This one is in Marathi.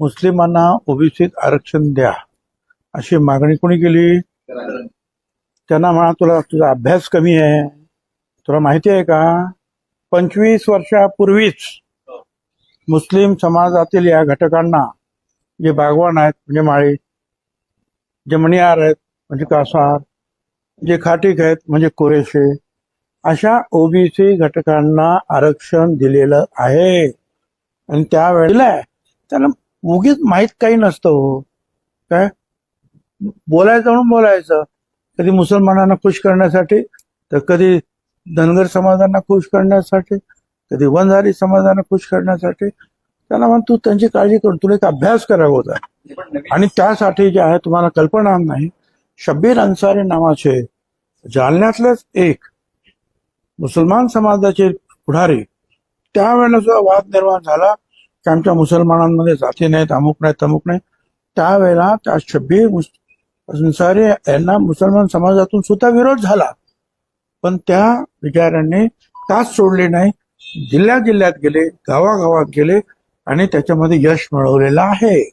मुस्लिमांना ओबीसीत आरक्षण द्या अशी मागणी कोणी केली? त्यांना म्हणा तुला तुझा अभ्यास कमी आहे तुला माहिती आहे का? पंचवीस वर्षापूर्वीच मुस्लिम समाजातील या घटकांना जे बागवान आहेत म्हणजे माळी जे मणियार आहेत म्हणजे कासार जे खाटीक आहेत म्हणजे कुरेशे अशा ओबीसी घटकांना आरक्षण दिलेलं आहे. आणि त्यावेळेला त्याला उगीच माहीत काही नसतं हो. काय? बोलायचं म्हणून बोलायचं. कधी मुसलमानांना खुश करण्यासाठी तर कधी धनगर समाजांना खुश करण्यासाठी कधी वंजारी समाजांना खुश करण्यासाठी. त्यांना म्हण तू त्यांची काळजी करून तुला एक अभ्यास करावा होता. आणि त्यासाठी जे आहे तुम्हाला कल्पना नाही. शब्बीर अन्सारी नावाचे जालन्यातलेच एक मुसलमान समाजाचे पुढारी त्यावेळेला सुद्धा वाद निर्माण झाला. की आमच्या मुसलमानांमध्ये जाती नाहीत अमुक नाही तमुक नाही त्यावेळेला त्या शब्बीर मुस- अन्सारी यांना मुसलमान समाजातून सुद्धा विरोध झाला. पण त्या विचारांनी तास सोडले नाही जिल्ह्या जिल्ह्यात गेले गावागावात गेले आणि त्याच्यामध्ये यश मिळवलेलं आहे.